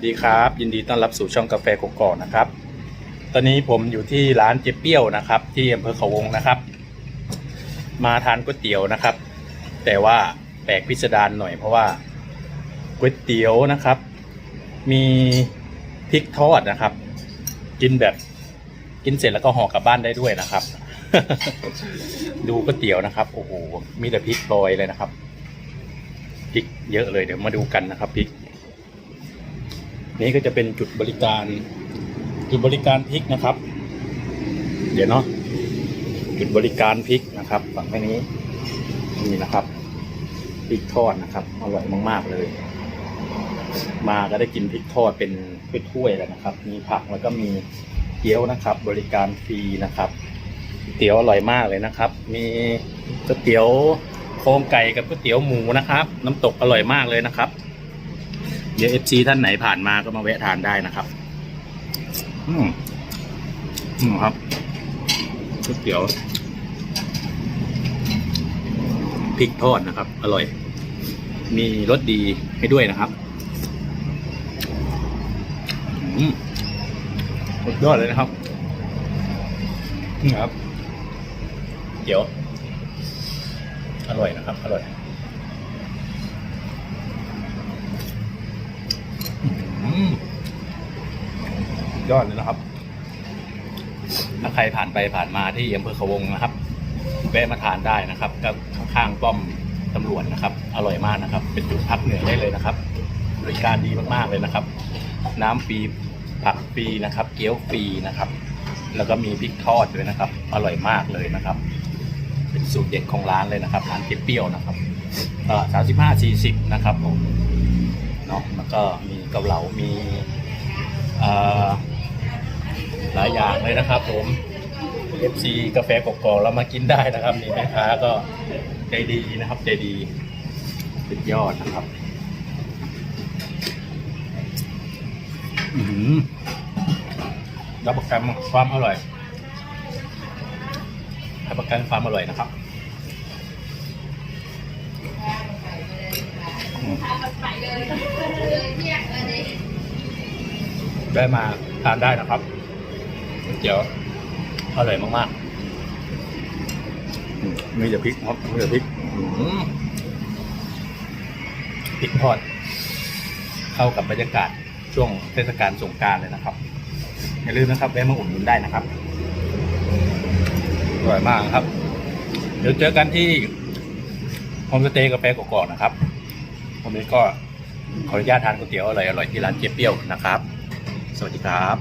วัสดีครับ ยินดีต้อนรับสู่ช่องกาแฟกกอกนะครับ ตอนนี้ผมอยู่ที่ร้านเจ๊เปี้ยวนะครับ ที่อำเภอเขาวงนะครับ มาทานก๋วยเตี๋ยวนะครับ แต่ว่าแปลกพิสดารหน่อยเพราะว่าก๋วยเตี๋ยวนะครับ มีพริกทอดนะครับ กินแบบกินเสร็จแล้วก็ห่อกลับบ้านได้ด้วยนะครับ ดูก๋วยเตี๋ยวนะครับโอ้โหมีแต่พริกโรยเลยนะครับพริกเยอะเลยเดี๋ยวมาดูกันนะครับพริก นี่ก็จะเป็นจุดบริการจุดบริการพริกนะครับ เดี๋ยวเนาะจุดบริการพริกนะครับฝั่งทางนี้นี่นะครับพริกทอดนะครับอร่อยมาก ๆ เลย มาก็ได้กินพริกทอดเป็นถ้วยๆแล้วนะครับ มีผักแล้วก็มีเกี๊ยวนะครับ บริการฟรีนะครับเตี๋ยวอร่อยมากเลยนะครับ มีก๋วยเตี๋ยวโครงไก่กับก๋วยเตี๋ยวหมูนะครับ น้ำตกอร่อยมากเลยนะครับ เดี๋ยวเอฟซีท่านไหนผ่านมาก็มาแวะทานได้นะครับ อืมอืมครับก๋วยเตี๋ยวพริกทอดนะครับ อร่อย มีรสดีให้ด้วยนะครับอืมสุดยอดเลยนะครับนี่ครับ เดี๋ยว อร่อยนะครับ อร่อย ยอดเลยนะครับถ้าใครผ่านไปผ่านมาที่อำเภอเขาวงนะครับแวะมาทานได้นะครับก็ข้างๆป้อมตำรวจนะครับ อร่อยมากนะครับ เป็นจุดพักเหนื่อยได้เลยนะครับบริการดีมากๆเลยนะครับ น้ำฟรีผักฟรีนะครับ เกี๊ยวฟรีนะครับ แล้วก็มีพริกทอดด้วยนะครับ อร่อยมากเลยนะครับ เป็นสูตรเด็ดของร้านเลยนะครับร้านเจ๊เปรี้ยวนะครับสามสิบห้าสี่สิบนะครับผมเนาะแล้วก็มีเกาเหลา มีเอ่อ หลายอย่างเลยนะครับ ผม FC กาแฟกอกๆเรามากินได้นะครับนี่แม่ค้าก็ใจดีนะครับใจดีสุดยอดนะครับอือหือรับประกันความอร่อยรับประกันความอร่อยนะครับอืมได้มาทานได้นะครับก๋วย เตี๋ยวอร่อยมากๆอืมมีแต่พริกครับมีแต่พริกอืมพริกทอด เข้ากับบรรยากาศช่วงเทศกาลสงกรารเลยนะครับ อย่าลืมนะครับแวะมาอุดหนุนได้นะครับอร่อยมากครับ เดี๋ยวเจอกันที่โฮมสเตย์กาแฟกอกๆนะครับวันนี้ก็ขออนุญาตทานก๋วยเตี๋ยวอร่อยๆที่ร้านเจ๊เปี้ยวนะครับ สวัสดีครับ